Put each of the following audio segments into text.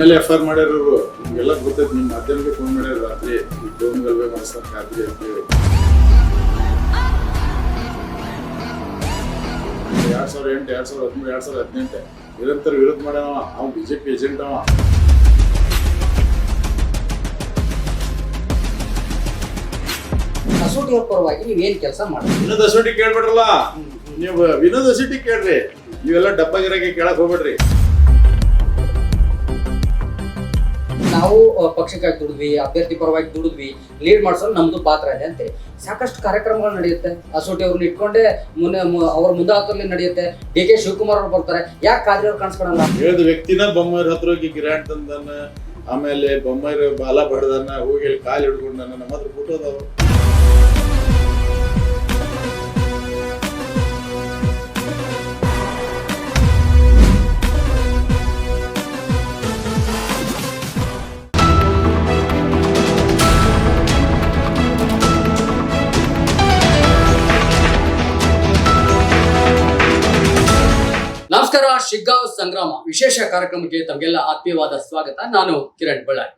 ಮೇಲೆ F R ಮಾಡ್ಯಾರ ನಿಮ್ಗೆಲ್ಲ ಗೊತ್ತೈತೆ ನಿಮ್ಮ ಮಾಧ್ಯಮಕ್ಕೆ ಫೋನ್ ಮಾಡ್ಯಾರ ರಾತ್ರಿ ಈ ಫೋನ್ ಗಲ್ಬೆ ಮಾಡಿಸ್ತಾರೆ ಖಾತ್ರಿ ಅಂತೇಳಿ ಎರಡ್ ಸಾವಿರ ಎಂಟು ಎರಡ್ ಸಾವಿರದ ಹದಿಮೂರು ಎರಡ್ ಸಾವಿರದ ಹದಿನೆಂಟು ನಿರಂತರ ವಿರೋಧ ಮಾಡ್ಯಾವ ಅವ್ನು ಬಿಜೆಪಿ ಏಜೆಂಟ್ ಅವ. ಕಸೂಟಿ ಅವ್ರ ಪರವಾಗಿ ನೀವೇನ್ ಕೆಲಸ ಮಾಡಿ ವಿನೋದ್ ಅಸೋಟಿ ಕೇಳ್ಬಿಡ್ರಲ್ಲ. ನೀವು ವಿನೋದ್ ಅಸೋಟಿ ಕೇಳ್ರಿ. ನೀವೆಲ್ಲ ಡಬ್ಬಗಿರಾಗಿ ಕೇಳಕ್ ಹೋಗ್ಬೇಡ್ರಿ. ನಾವು ಪಕ್ಷಕ್ಕಾಗಿ ದುಡಿದ್ವಿ, ಅಭ್ಯರ್ಥಿ ಪರವಾಗಿ ದುಡಿದ್ವಿ ಲೀಡ್ ಮಾಡಿಸೋದು ನಮ್ದು ಪಾತ್ರ ಇದೆ ಅಂತೇಳಿ ಸಾಕಷ್ಟು ಕಾರ್ಯಕ್ರಮಗಳು ನಡೆಯುತ್ತೆ. ಅಸೋಟಿ ಅವ್ರನ್ನ ಇಟ್ಕೊಂಡೆ ಮುನ್ನೆ ಅವ್ರ ಮುಂದಾಳತ್ವದಲ್ಲಿ ನಡೆಯುತ್ತೆ. ಡಿ ಕೆ ಶಿವಕುಮಾರ್ ಅವ್ರು ಬರ್ತಾರೆ. ಯಾಕೆ ಕಾದ್ರಿ ಅವ್ರು ಕಾಣಿಸ್ಕೊಳಲ್ಲ? ಹೇಳಿದ ವ್ಯಕ್ತಿನ ಬೊಮ್ಮಾಯಿರ ಹತ್ರ ಹೋಗಿ ಗಿರಾಂಟ್ ತಂದನ, ಆಮೇಲೆ ಬೊಮ್ಮಾಯಿರ ಬಾಲ ಬಡ್ದನ್ನ ಹೋಗಿ ಕಾಲು ಹಿಡ್ಕೊಂಡನ, ನಮ್ಮ ಹತ್ರ ಫೋಟೋ ಸಂಗ್ರಾಮ. ವಿಶೇಷ ಕಾರ್ಯಕ್ರಮಕ್ಕೆ ತಮಗೆಲ್ಲ ಆತ್ಮೀಯವಾದ ಸ್ವಾಗತ. ನಾನು ಕಿರಣ್ ಬಳ್ಳಾರಿ.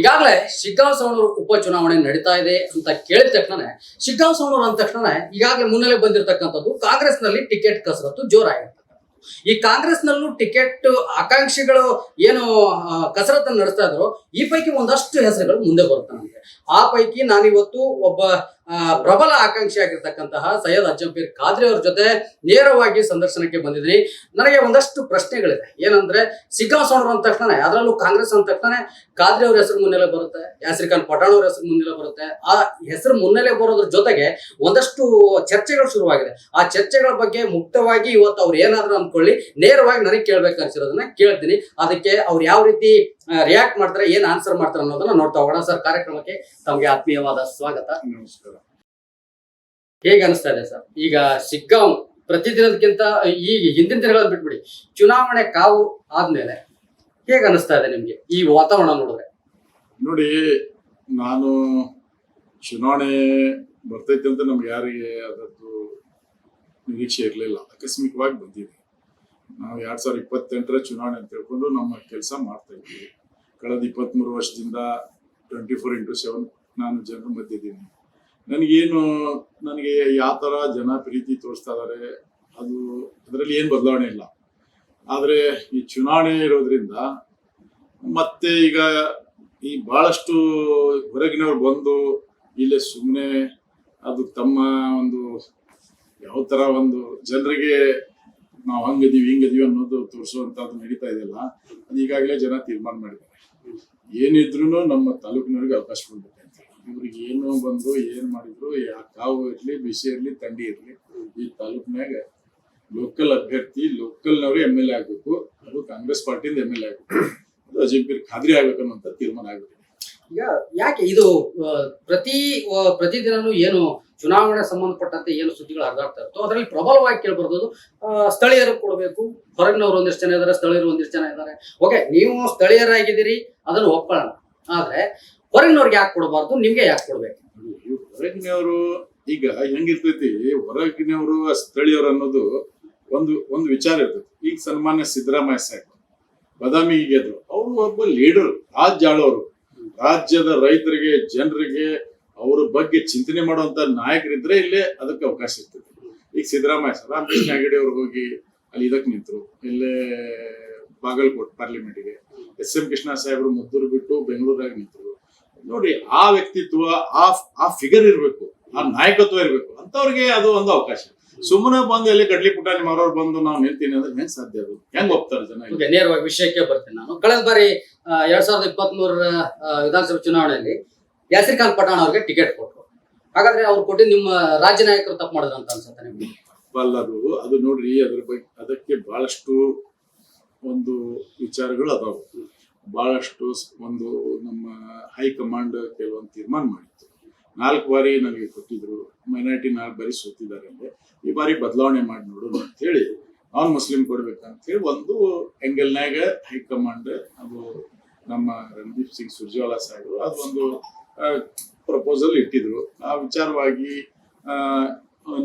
ಈಗಾಗಲೇ ಶಿಗ್ಗಾಂವ್ ಸವಣೂರು ಉಪಚುನಾವಣೆ ನಡೀತಾ ಇದೆ ಅಂತ ಕೇಳಿದ ತಕ್ಷಣ ಶಿಗ್ಗಾಂವ್ ಸವಣೂರು ಅಂದ ತಕ್ಷಣ ಈಗಾಗಲೇ ಮುನ್ನೆಲೆ ಬಂದಿರತಕ್ಕಂಥದ್ದು ಕಾಂಗ್ರೆಸ್ನಲ್ಲಿ ಟಿಕೆಟ್ ಕಸರತ್ತು ಜೋರಾಗಿರ್ತಕ್ಕಂಥದ್ದು ಈ ಕಾಂಗ್ರೆಸ್ನಲ್ಲೂ ಟಿಕೆಟ್ ಆಕಾಂಕ್ಷಿಗಳು ಏನು ಕಸರತ್ತನ್ನು ನಡೆಸ್ತಾ ಇದ್ರು ಈ ಪೈಕಿ ಒಂದಷ್ಟು ಹೆಸರುಗಳು ಮುಂದೆ ಬರುತ್ತಾನಂತೆ ಆ ಪೈಕಿ ನಾನಿವತ್ತು ಒಬ್ಬ ಪ್ರಬಲ ಆಕಾಂಕ್ಷಿ ಆಗಿರ್ತಕ್ಕಂತಹ ಸೈಯದ್ ಅಜ್ಜಂಪೀರ್ ಖಾದ್ರಿ ಅವ್ರ ಜೊತೆ ನೇರವಾಗಿ ಸಂದರ್ಶನಕ್ಕೆ ಬಂದಿದ್ರಿ. ನನಗೆ ಒಂದಷ್ಟು ಪ್ರಶ್ನೆಗಳಿದೆ. ಏನಂದ್ರೆ, ಸಿಗ್ಗಾ ಸೋಣರು ಅಂದ ತಕ್ಷಣ ಅದರಲ್ಲೂ ಕಾಂಗ್ರೆಸ್ ಅಂದ ತಕ್ಷಣ ಖಾದ್ರಿ ಅವ್ರ ಹೆಸರು ಮುನ್ನೆಲೆ ಬರುತ್ತೆ ಯಾಸ್ರಿಖಾನ್ ಪಠಾಣ್ ಅವ್ರ ಹೆಸರು ಮುನ್ನೆಲೆ ಬರುತ್ತೆ. ಆ ಹೆಸರು ಮುನ್ನೆಲೆ ಬರೋದ್ರ ಜೊತೆಗೆ ಒಂದಷ್ಟು ಚರ್ಚೆಗಳು ಶುರುವಾಗಿದೆ. ಆ ಚರ್ಚೆಗಳ ಬಗ್ಗೆ ಮುಕ್ತವಾಗಿ ಇವತ್ತು ಅವ್ರು ಏನಾದ್ರು ಅಂದ್ಕೊಳ್ಳಿ, ನೇರವಾಗಿ ನನಗೆ ಕೇಳ್ಬೇಕು ಅನ್ಸಿರೋದನ್ನ ಕೇಳ್ತೀನಿ. ಅದಕ್ಕೆ ಅವ್ರು ಯಾವ ರೀತಿ ರಿಯಾಕ್ಟ್ ಮಾಡ್ತಾರೆ ಏನ್ ಆನ್ಸರ್ ಮಾಡ್ತಾರೆ ಅನ್ನೋದನ್ನ ನೋಡ್ತಾ ಹೋಗೋಣ. ಸರ್ ಕಾರ್ಯಕ್ರಮಕ್ಕೆ ತಮಗೆ ಆತ್ಮೀಯವಾದ ಸ್ವಾಗತ. ನಮಸ್ಕಾರ. ಹೇಗೆ ಅನಿಸ್ತಾ ಇದೆ ಸರ್? ಈಗ ಶಿಗ್ಗಾಂವ್ ಪ್ರತಿದಿನದಕ್ಕಿಂತ ಈಗ ಹಿಂದಿನ ದಿನಗಳಲ್ಲಿ ಬಿಟ್ಬಿಡಿ ಚುನಾವಣೆ ಕಾವು ಆದ್ಮೇಲೆ ಹೇಗೆ ಅನಿಸ್ತಾ ಇದೆ ನಿಮ್ಗೆ ಈ ವಾತಾವರಣ ನೋಡಿದ್ರೆ? ನೋಡಿ ನಾನು ಚುನಾವಣೆ ಬರ್ತೈತೆ ಅಂತ ನಮ್ಗೆ ಯಾರಿಗೆ ಅದರದ್ದು ನಿರೀಕ್ಷೆ ಇರಲಿಲ್ಲ. ಆಕಸ್ಮಿಕವಾಗಿ ಬಂದಿದೆ. ನಾವು ಎರಡ್ ಸಾವಿರದ ಇಪ್ಪತ್ತೆಂಟರ ಚುನಾವಣೆ ಅಂತ ಹೇಳ್ಕೊಂಡು ನಮ್ಮ ಕೆಲಸ ಮಾಡ್ತಾ ಇದ್ವಿ ಕಳೆದ ಇಪ್ಪತ್ತ್ಮೂರು ವರ್ಷದಿಂದ ಟ್ವೆಂಟಿ ಫೋರ್ ಇಂಟು ಸೆವೆನ್ ನಾನು ಜನರ ಮಧ್ಯ ಇದ್ದೀನಿ. ನನಗೇನು, ನನಗೆ ಯಾವ ಥರ ಜನ ಪ್ರೀತಿ ತೋರಿಸ್ತಾ ಇದ್ದಾರೆ, ಅದು ಅದರಲ್ಲಿ ಏನು ಬದಲಾವಣೆ ಇಲ್ಲ. ಆದರೆ ಈ ಚುನಾವಣೆ ಇರೋದ್ರಿಂದ ಮತ್ತೆ ಈಗ ಈ ಭಾಳಷ್ಟು ಹೊರಗಿನವ್ರು ಬಂದು ಇಲ್ಲೇ ಸುಮ್ಮನೆ ಅದು ತಮ್ಮ ಒಂದು ಯಾವ ಥರ ಒಂದು ಜನರಿಗೆ ನಾವು ಹಂಗದೀವಿ, ಹಿಂಗದೀವಿ ಅನ್ನೋದು ತೋರಿಸುವಂಥದ್ದು ನಡೀತಾ ಇದೆಯಲ್ಲ ಅದು ಈಗಾಗಲೇ ಜನ ತೀರ್ಮಾನ ಮಾಡಿದ್ದಾರೆ. ಏನಿದ್ರು ನಮ್ಮ ತಾಲೂಕಿನವ್ರಿಗೆ ಅವಕಾಶ ಕೊಡ್ಬೇಕಂತ ಇವ್ರಿಗೆ ಏನು ಬಂದು ಏನ್ ಮಾಡಿದ್ರು ಕಾವು ಇರ್ಲಿ, ಬಿಸಿ ಇರ್ಲಿ ತಂಡಿ ಇರ್ಲಿ, ಈ ತಾಲೂಕಿನಾಗ ಲೋಕಲ್ ಅಭ್ಯರ್ಥಿ ಲೋಕಲ್ನವ್ರು ಎಂ ಎಲ್ ಎ ಆಗ್ಬೇಕು. ಅದು ಕಾಂಗ್ರೆಸ್ ಪಾರ್ಟಿಯಿಂದ ಎಂ ಎಲ್ ಎ ಆಗ್ಬೇಕು. ಅದು ಖಾದ್ರಿ ಆಗ್ಬೇಕು ಅನ್ನೋಂಥ ತೀರ್ಮಾನ ಆಗ್ಬೇಕು ಯಾಕೆ ಇದು ಪ್ರತಿ ಪ್ರತಿ ದಿನ ಏನು ಚುನಾವಣೆ ಸಂಬಂಧಪಟ್ಟಂತೆ ಏನು ಸುದ್ದಿಗಳು ಹರಿದಾಡ್ತಾ ಇರ್ತೋ ಅದರಲ್ಲಿ ಪ್ರಬಲವಾಗಿ ಕೇಳ್ಬರ್ತದ್ದು ಸ್ಥಳೀಯರು ಕೊಡಬೇಕು. ಹೊರಗಿನವರು ಒಂದಿಷ್ಟು ಜನ ಇದ್ದಾರೆ ಸ್ಥಳೀಯರು ಒಂದಿಷ್ಟು ಜನ ಇದ್ದಾರೆ. ಓಕೆ ನೀವು ಸ್ಥಳೀಯರಾಗಿದ್ದೀರಿ ಅದನ್ನು ಒಪ್ಕೊಳ್ಳೋಣ. ಆದ್ರೆ ಹೊರಗಿನವ್ರಿಗೆ ಯಾಕೆ ಕೊಡಬಾರ್ದು ನಿಮ್ಗೆ ಯಾಕೆ ಕೊಡ್ಬೇಕು? ಹೊರಗಿನವರು ಈಗ ಹೆಂಗಿರ್ತೈತಿ ಹೊರಗಿನವರು ಸ್ಥಳೀಯರು ಅನ್ನೋದು ಒಂದು ಒಂದು ವಿಚಾರ ಇರ್ತೈತಿ. ಈಗ ಸನ್ಮಾನ್ಯ ಸಿದ್ದರಾಮಯ್ಯ ಸಾಹೇಬ್ ಬದಾಮಿ ಗೆದ್ರು ಅವರು ಒಬ್ಬ ಲೀಡರ್ ರಾಜ್ಯ ಆಳೋರು. ರಾಜ್ಯದ ರೈತರಿಗೆ ಜನರಿಗೆ ಅವ್ರ ಬಗ್ಗೆ ಚಿಂತನೆ ಮಾಡುವಂತ ನಾಯಕರಿದ್ರೆ ಇಲ್ಲೇ ಅದಕ್ಕೆ ಅವಕಾಶ ಇರ್ತದೆ. ಈಗ ಸಿದ್ದರಾಮಯ್ಯ ರಾಮಕೃಷ್ಣ ಹೆಗಡೆ ಅವ್ರಿಗೆ ಹೋಗಿ ಅಲ್ಲಿ ಇದಕ್ಕೆ ನಿಂತರು. ಇಲ್ಲೇ ಬಾಗಲಕೋಟ್ ಪಾರ್ಲಿಮೆಂಟ್ಗೆ. ಎಸ್ ಎಂ ಕೃಷ್ಣ ಸಾಹೇಬರು ಮದ್ದೂರು ಬಿಟ್ಟು ಬೆಂಗಳೂರಾಗ ನಿಂತರು. ನೋಡಿ, ಆ ವ್ಯಕ್ತಿತ್ವ, ಆ ಆ ಫಿಗರ್ ಇರಬೇಕು, ಆ ನಾಯಕತ್ವ ಇರಬೇಕು ಅಂತವ್ರಿಗೆ ಅದು ಒಂದು ಅವಕಾಶ. ಸುಮ್ಮನೆ ಬಂದು ಎಲ್ಲಿ ಕಡ್ಲಿ ಪುಟಾಣಿ ಮಾರೋರು ಬಂದು ನಾವು ನಿಲ್ತೀನಿ ಅಂದ್ರೆ ಹೆಂಗ್ ಸಾಧ್ಯ ಅದು? ಹೆಂಗ್ ಒಪ್ತಾರೆ ಜನ ನೇರವಾಗಿ ವಿಷಯಕ್ಕೆ ಬರ್ತೀನಿ ನಾನು. ಕಳೆದ ಬಾರಿ ಎರಡ್ ಸಾವಿರದ ಇಪ್ಪತ್ತ್ ಮೂರರ ವಿಧಾನಸಭೆ ಚುನಾವಣೆಯಲ್ಲಿ ಯಾಸಿರ್ ಖಾನ್ ಪಠಾಣ್ ಅವ್ರಿಗೆ ಟಿಕೆಟ್ ಕೊಟ್ಟರು ಹಾಗಾದ್ರೆ ಅವ್ರು ಕೊಟ್ಟು ನಿಮ್ಮ ರಾಜ್ಯ ನಾಯಕರು ತಪ್ಪು ಮಾಡಿದ್ರು ಅಂತ ಅನ್ಸುತ್ತೆ ನಿಮ್ಗೆ? ಬಲ್ಲರು ಅದು ನೋಡ್ರಿ, ಅದ್ರ ಬಗ್ಗೆ ಅದಕ್ಕೆ ಬಹಳಷ್ಟು ಒಂದು ವಿಚಾರಗಳು ಅದಾವು. ಬಹಳಷ್ಟು ಒಂದು ನಮ್ಮ ಹೈಕಮಾಂಡ್ ಕೆಲವೊಂದು ತೀರ್ಮಾನ ಮಾಡಿತ್ತು. ನಾಲ್ಕು ಬಾರಿ ನನಗೆ ಕೊಟ್ಟಿದ್ರು ಮೈನಾರಿಟಿ ನಾಲ್ಕು ಬಾರಿ ಸೋತಿದ್ದಾರೆ ಅಂದ್ರೆ, ಈ ಬಾರಿ ಬದಲಾವಣೆ ಮಾಡಿ ನೋಡೋಣ ಅಂತ ಹೇಳಿ, ನಾನ್ ಮುಸ್ಲಿಂ ಕೊಡ್ಬೇಕಂತ ಹೇಳಿ ಒಂದು ಎಂಗಲ್ನಾಗ ಹೈಕಮಾಂಡ್ ಅದು ನಮ್ಮ ರಣದೀಪ್ ಸಿಂಗ್ ಸುರ್ಜೇವಾಲಾ ಸಾಹೇಬರು ಅದೊಂದು ಪ್ರಪೋಸಲ್ ಇಟ್ಟಿದ್ರು. ಆ ವಿಚಾರವಾಗಿ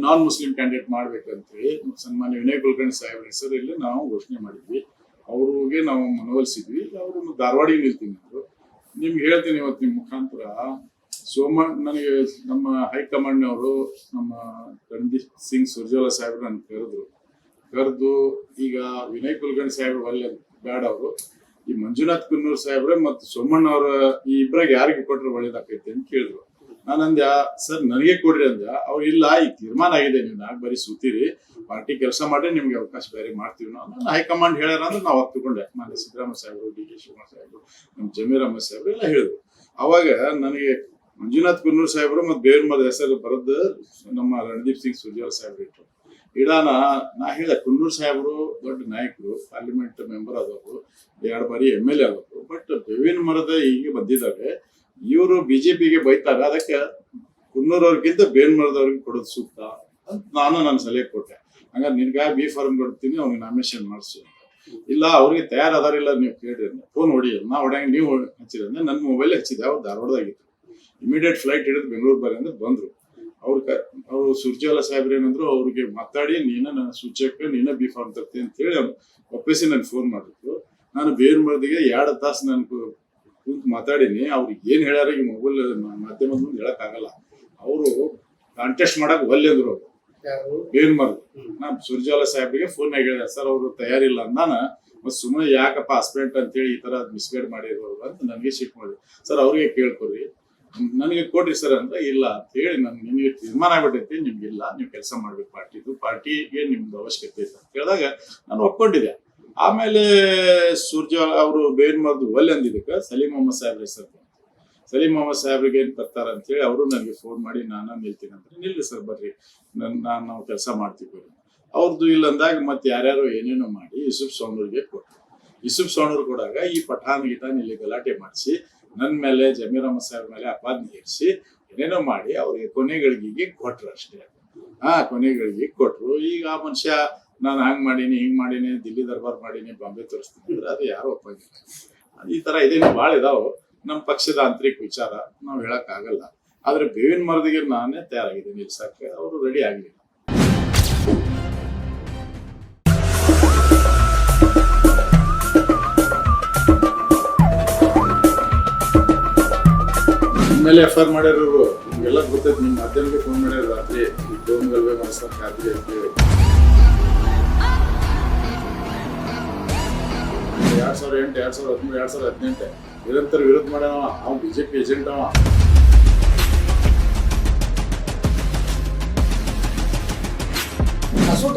ನಾನ್ ಮುಸ್ಲಿಂ ಕ್ಯಾಂಡಿಡೇಟ್ ಮಾಡ್ಬೇಕಂತೇಳಿ, ಸನ್ಮಾನ್ಯ ವಿನಯ್ ಕುಲಕರ್ಣಿ ಸಾಹೇಬ್ರ ಹೆಸರಲ್ಲಿ ನಾವು ಘೋಷಣೆ ಮಾಡಿದ್ವಿ. ಅವ್ರಿಗೆ ನಾವು ಮನವೊಲಿಸಿದ್ವಿ. ಅವರು ಧಾರವಾಡಿಗೆ ನಿಲ್ತೀನಿ ಅವರು ನಿಮ್ಗೆ ಹೇಳ್ತೀನಿ ಇವತ್ತು ನಿಮ್ಮ ಮುಖಾಂತರ. ಸೋಮ, ನನಗೆ ನಮ್ಮ ಹೈಕಮಾಂಡ್ನವರು, ನಮ್ಮ ರಣದೀಪ್ ಸಿಂಗ್ ಸುರ್ಜೇವಾಲಾ ಸಾಹೇಬ್ರು ನನ್ನ ಕರೆದ್ರು. ಕರೆದು ಈಗ ವಿನಯ್ ಕುಲಕರ್ಣಿ ಸಾಹೇಬ್ರು ಒಳ್ಳೆ ಬ್ಯಾಡ್ ಅವರು ಈ ಮಂಜುನಾಥ್ ಕುನ್ನೂರ್ ಸಾಹೇಬ್ರೆ ಮತ್ತು ಸೋಮಣ್ಣ ಅವರ ಈ ಇಬ್ಬರಾಗ ಯಾರಿಗೆ ಕೊಟ್ರೆ ಒಳ್ಳೇದಾಕೈತೆ ಅಂತ ಕೇಳಿದ್ರು. ನಾನು ಸರ್, ನನಗೆ ಕೊಡ್ರಿ ಅಂದ್ಯ. ಅವ್ರು, ಇಲ್ಲ, ಈ ತೀರ್ಮಾನ ಆಗಿದೆ, ನೀವು ನಾಲ್ಕು ಬಾರಿ ಸೂತೀರಿ. ಪಾರ್ಟಿ ಕೆಲಸ ಮಾಡಿ ನಿಮ್ಗೆ ಅವಕಾಶ ಬೇರೆ ಮಾಡ್ತೀವಿ ನಾವು. ನಾನು ಹೈಕಮಾಂಡ್ ಹೇಳ್ಯಾರ ಅಂದ್ರೆ ನಾವು ಒಪ್ಪಿಕೊಂಡೆ. ಮಾನ್ಯ ಸಿದ್ದರಾಮಯ್ಯ ಸಾಹೇಬರು, ಡಿ ಕೆ ಶಿವಕುಮಾರ್ ಸಾಹೇಬರು ನಮ್ಮ ಜಮೀರಾಮ ಸಾಹೇಬ್ರು ಎಲ್ಲ ಹೇಳಿದ್ರು. ಅವಾಗ ನನಗೆ ಮಂಜುನಾಥ್ ಕುನ್ನೂರ್ ಸಾಹೇಬರು ಮತ್ತು ಬೇರ್ಮದ ಹೆಸರು ಬರೆದು ನಮ್ಮ ರಣದೀಪ್ ಸಿಂಗ್ ಸುರ್ಜೇವಾಲಾ ಸಾಹೇಬ್ರು ಇಟ್ರು. ಇಡಾನ, ನಾ ಹೇಳ ಕುನ್ನೂರ್ ಸಾಹೇಬರು, ದೊಡ್ಡ ನಾಯಕರು ಪಾರ್ಲಿಮೆಂಟ್ ಮೆಂಬರ್ ಆದವರು, ಎರಡು ಬಾರಿ ಎಂ ಎಲ್ ಎ ಆದವರು ಬಟ್ ಬೇವಿನ ಮರದ ಹೀಗೆ ಬಂದಿದ್ದಾರೆ ಇವರು ಬಿಜೆಪಿಗೆ ಬೈತಾರೆ, ಅದಕ್ಕೆ ಕುನ್ನೂರವ್ರಿಗಿಂತ ಬೇವಿನ ಮರದವ್ರಿಗೆ ಕೊಡೋದು ಸೂಕ್ತ ಅಂತ ನಾನು ನನ್ನ ಸಲಹೆ ಕೊಟ್ಟೆ. ಹಂಗಾರೆ ನಿನ್ಗ ಬಿ ಫಾರ್ಮ್ ಕೊಡ್ತೀನಿ, ಅವ್ನಿಗೆ ನಾಮಿನೇಷನ್ ಮಾಡಿಸು ಅಂತ. ಇಲ್ಲ, ಅವ್ರಿಗೆ ಇಲ್ಲ ನೀವು ಕೇಳ್ರಿ ಫೋನ್ ಹೊಡಿ, ನಾ ಹೊಡ್ಯಾಂಗ ನೀವು ಹಚ್ಚಿರಿ ಅಂದ್ರೆ ನನ್ನ ಮೊಬೈಲ್ ಹಚ್ಚಿದೆ, ಅವ್ರು ಧಾರವಾಡದಾಗಿತ್ತು ಇಮಿಡಿಯೇಟ್ ಫ್ಲೈಟ್ ಹಿಡಿದು ಬೆಂಗಳೂರು ಬರ್ರಿ ಅಂದ್ರೆ ಬಂದ್ರು. ಅವ್ರ ಅವರು ಸುರ್ಜಾಲ ಸಾಹೇಬ್ರ ಏನಂದ್ರು ಅವ್ರಿಗೆ ಮಾತಾಡಿ ನೀನ ನನ್ನ ಸೂಚಕ ನೀನ ಬಿ ಫಾರ್ಮ್ ತರ್ತೀನಿ ಅಂತ ಹೇಳಿ ಒಪ್ಪಿಸಿ ನನ್ಗೆ ಫೋನ್ ಮಾಡಿದ್ರು. ನಾನು ಬೇರೆ ಮರದಿಗೆ ಎರಡು ತಾಸು ನಾನು ಕುಂತು ಮಾತಾಡೀನಿ. ಅವ್ರಿಗೆ ಏನ್ ಹೇಳ್ಯಾರ ಈ ಮೊಬೈಲ್ ಮಾಧ್ಯಮದ ಮುಂದೆ ಹೇಳಕ್ ಆಗಲ್ಲ. ಅವರು ಕಾಂಟೆಸ್ಟ್ ಮಾಡಕ್ ಒಲ್ಲೆ ಅಂದ್ರು ಅವ್ರು ಬೇರ್ ಮರದ. ನಾನು ಸುರ್ಜಾಲ ಸಾಹೇಬ್ರಿಗೆ ಫೋನ್ ಹೇಳಿದೆ ಸರ್ ಅವರು ತಯಾರಿಲ್ಲ ಅಂದಾನ. ಮತ್ ಸುಮ್ಮನೆ ಯಾಕಪ್ಪ ಹಸ್ಬೆಂಡ್ ಅಂತೇಳಿ ಈ ತರ ಮಿಸ್ಗೈಡ್ ಮಾಡಿರೋರು ಅಂತ ನನಗೆ ಶಿಫ್ಟ್ ಮಾಡಿ ಸರ್ ಅವ್ರಿಗೆ ಕೇಳ್ಕೊರಿ ನನಗೆ ಕೊಡ್ರಿ ಸರ್ ಅಂದ್ರೆ ಇಲ್ಲ ಅಂತ ಹೇಳಿ ನನ್ ನಿಮಗೆ ತೀರ್ಮಾನ ಆಗ್ಬಿಟ್ಟೈತಿ, ನಿಮ್ಗೆ ಇಲ್ಲ, ನೀವು ಕೆಲಸ ಮಾಡ್ಬೇಕು ಪಾರ್ಟಿದು ಪಾರ್ಟಿಗೆ ನಿಮ್ದು ಅವಶ್ಯಕತೆ ಐತೆ ಅಂತ ಹೇಳಿದಾಗ ನಾನು ಒಪ್ಕೊಂಡಿದ್ದೆ. ಆಮೇಲೆ ಸೂರ್ಯ ಅವರು ಬೇವಿನ ಮರ್ದು ಒಲ್ಲೆ ಅಂದಿದ್ದಕ್ಕೆ, ಸಲೀಂ ಮೊಹಮ್ಮದ್ ಸಾಹೇಬ್ರ ಸರ್. ಸಲೀಂ ಮೊಹಮ್ಮದ್ ಸಾಹೇಬ್ರಿಗೆ ಏನು ಬರ್ತಾರ ಅಂತ ಹೇಳಿ ಅವರು ನನಗೆ ಫೋನ್ ಮಾಡಿ, ನಾನು ನಿಲ್ತೀನಿ ಅಂತ. ನಿಲ್ರಿ ಸರ್, ಬರ್ರಿ. ನನ್, ನಾನು ನಾವು ಕೆಲಸ ಮಾಡ್ತೀವಿ ಅವ್ರದ್ದು ಇಲ್ಲ ಅಂದಾಗ ಮತ್ತೆ ಯಾರ್ಯಾರೋ ಏನೇನೋ ಮಾಡಿ, ಯೂಸುಫ್ ಸೋಣೂರಿಗೆ ಕೊಟ್ಟರು ಯೂಸುಫ್ ಸೋಣೂರು ಕೊಡಾಗ ಈ ಪಠಾನ್ ಗೀತಾನ ಇಲ್ಲಿ ಗಲಾಟೆ ಮಾಡಿಸಿ ನನ್ನ ಮೇಲೆ, ಜಮೀರ್ ಸಾಹೇಬ್ ಮೇಲೆ ಅಪಾದನೆ ಹೇರಿಸಿ ಏನೇನೋ ಮಾಡಿ ಅವ್ರಿಗೆ ಕೊನೆಗಳಿಗೆ ಕೊಟ್ರು ಅಷ್ಟೇ. ಆ ಕೊನೆಗಳಿಗೆ ಕೊಟ್ರು. ಈಗ ಆ ಮನುಷ್ಯ, ನಾನು ಹಂಗ್ ಮಾಡೀನಿ, ಹಿಂಗ್ ಮಾಡೀನಿ, ದಿಲ್ಲಿ ದರ್ಬಾರ್ ಮಾಡೀನಿ, ಬಾಂಬೆ ತೋರಿಸ್ತೀನಿ. ಅಂದ್ರೆ ಅದು ಯಾರು ಒಪ್ಪಂಗಿಲ್ಲ. ಈ ತರ ಇದೇನು ಭಾಳ ಇದಾವೆ. ನಮ್ಮ ಪಕ್ಷದ ಆಂತರಿಕ ವಿಚಾರ ನಾವು ಹೇಳಕ್ ಆಗಲ್ಲ ಆದ್ರೆ ಬೇವಿನ ಮರದಿಗೆ ನಾನೇ ತಯಾರಾಗಿದ್ದೀನಿ. ನಿಲ್ಸಕ್ಕೆ ಅವರು ರೆಡಿ ಆಗ್ಲಿಲ್ಲ. ಮೇಲೆ ಎಫ್ ಆರ್ ಮಾಡ್ಯಾರವರು ನಿಮ್ಗೆಲ್ಲ ಗೊತ್ತೈತೆ ನಿಮ್ಮ ಮಾಧ್ಯಮಕ್ಕೆ ಫೋನ್ ಮಾಡ್ಯಾರ ರಾತ್ರಿ ಡೋಮ್ ಗಲ್ಬೆ ಮಾಡಿಸ್ತಾರೆ ಖಾತ್ರಿ ಅಂತ ಹೇಳಿ. ಎರಡ್ ಸಾವಿರದ ಎಂಟು ಎರಡ್ ಸಾವಿರದ ಹದಿಮೂರು ಎರಡ್ ಸಾವಿರದ ಹದಿನೆಂಟು ನಿರಂತರ ವಿರೋಧ ಮಾಡ್ಯಾವ ಅವ್ನು ಬಿಜೆಪಿ ಏಜೆಂಟ್ ಅವ.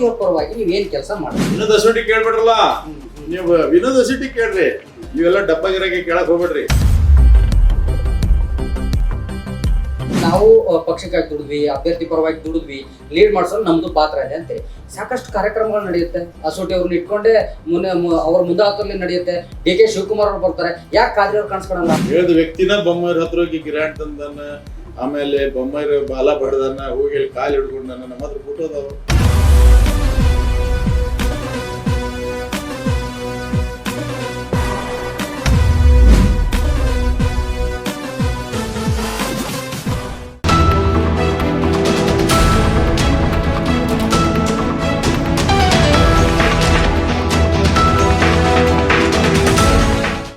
ಅವ್ರ ಪರವಾಗಿ ನೀವು ಏನ್ ಕೆಲಸ ಮಾಡಿ ವಿನೋದ್ ಅಸೋಟಿ ಕೇಳ್ಬಿಡ್ರಲ್ಲ ನೀವು ವಿನೋದ್ ಅಸೋಟಿ ಕೇಳ್ರಿ. ನೀವೆಲ್ಲ ಡಬ್ಬಗಿರಾಗಿ ಕೇಳಕ್ ಹೋಗ್ಬೇಡ್ರಿ. ನಾವು ಪಕ್ಷಕ್ಕಾಗಿ ದುಡಿದ್ವಿ, ಅಭ್ಯರ್ಥಿ ಪರವಾಗಿ ದುಡಿದ್ವಿ ಲೀಡ್ ಮಾಡಿಸಲು ನಮ್ದು ಪಾತ್ರ ಇದೆ ಅಂತೇಳಿ. ಸಾಕಷ್ಟು ಕಾರ್ಯಕ್ರಮಗಳು ನಡೆಯುತ್ತೆ. ಅಸೋಟಿ ಅವ್ರನ್ನ ಇಟ್ಕೊಂಡೆ ಮುನ್ನೆ ಅವ್ರ ಮುಂದಾಳತ್ವದಲ್ಲಿ ನಡೆಯುತ್ತೆ. ಡಿ ಕೆ ಶಿವಕುಮಾರ್ ಅವ್ರು ಬರ್ತಾರೆ. ಯಾಕೆ ಕಾದ್ರಿ ಅವ್ರು ಕಾಣಿಸ್ಕೊಳಲ್ಲ? ಹೇಳಿದ ವ್ಯಕ್ತಿನ ಬೊಮ್ಮಾಯಿರ ಹತ್ರ ಹೋಗಿ ಗಿರಾಂಟ್ ತಂದನ್ನ, ಆಮೇಲೆ ಬೊಮ್ಮಾಯಿರ ಬಾಲ ಬಡ್ದನ್ನ, ಹೋಗಿ ಕಾಲು ಹಿಡ್ಕೊಂಡನ್ನ ನಮ್ಮ ಹತ್ರ ಫೋಟೋ ಅದಾವ.